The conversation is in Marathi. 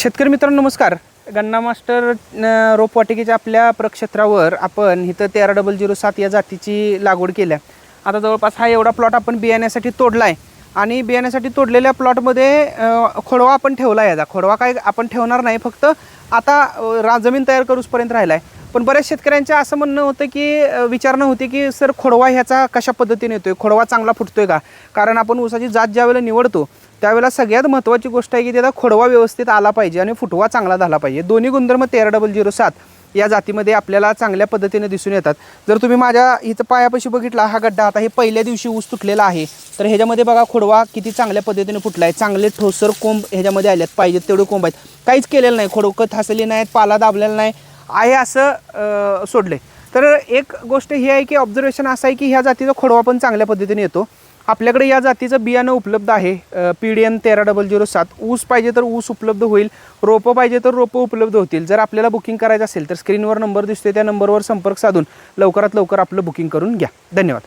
शेतकरी मित्रांनो नमस्कार. गन्ना मास्टर रोपवाटिकेच्या आपल्या प्रक्षेत्रावर आपण इथं तेरा डबल झिरो सात या जातीची लागवड केल्या. आता जवळपास हा एवढा प्लॉट आपण बियाण्यासाठी तोडला आहे आणि बियाण्यासाठी तोडलेल्या प्लॉटमध्ये खोडवा आपण ठेवला आहे याचा खोडवा काय आपण ठेवणार नाही फक्त आता रा जमीन तयार करूसपर्यंत राहिला आहे पण बऱ्याच शेतकऱ्यांचे असं म्हणणं होतं की विचारणं होती की सर खोडवा ह्याचा कशा पद्धतीने येतोय? खोडवा चांगला फुटतोय का? कारण आपण ऊसाची जात ज्यावेळेला निवडतो त्यावेळेला सगळ्यात महत्त्वाची गोष्ट आहे की त्याचा खोडवा व्यवस्थित आला पाहिजे आणि फुटवा चांगला झाला पाहिजे. दोन्ही गुणधर्म तेरा डबल झिरो सात या जातीमध्ये आपल्याला चांगल्या पद्धतीने दिसून येतात. जर तुम्ही माझ्या इथं पायापाशी बघितला हा गड्डा आता हे पहिल्या दिवशी ऊस तुटलेला आहे तर ह्याच्यामध्ये बघा खोडवा किती चांगल्या पद्धतीने फुटला आहे चांगले ठोसर कोंब ह्याच्यामध्ये आल्यात पाहिजेत तेवढे कोंब आहेत. काहीच केलेलं नाही खोडकं थासली नाहीत पाला दाबलेला नाही. आहे असं सोडलं सोडले तर एक गोष्ट ही आहे की ऑब्झर्वेशन असं आहे की ह्या जातीचा खोडवा पण चांगल्या पद्धतीने येतो. आपल्याकडे या जातीचं बियाणं उपलब्ध आहे पी डी एन तेरा डबल झिरो सात. ऊस पाहिजे तर ऊस उपलब्ध होईल रोपं पाहिजे तर रोपं उपलब्ध होतील. जर आपल्याला बुकिंग करायचं असेल तर स्क्रीनवर नंबर दिसतोय त्या नंबरवर संपर्क साधून लवकरात लवकर आपलं बुकिंग करून घ्या. धन्यवाद.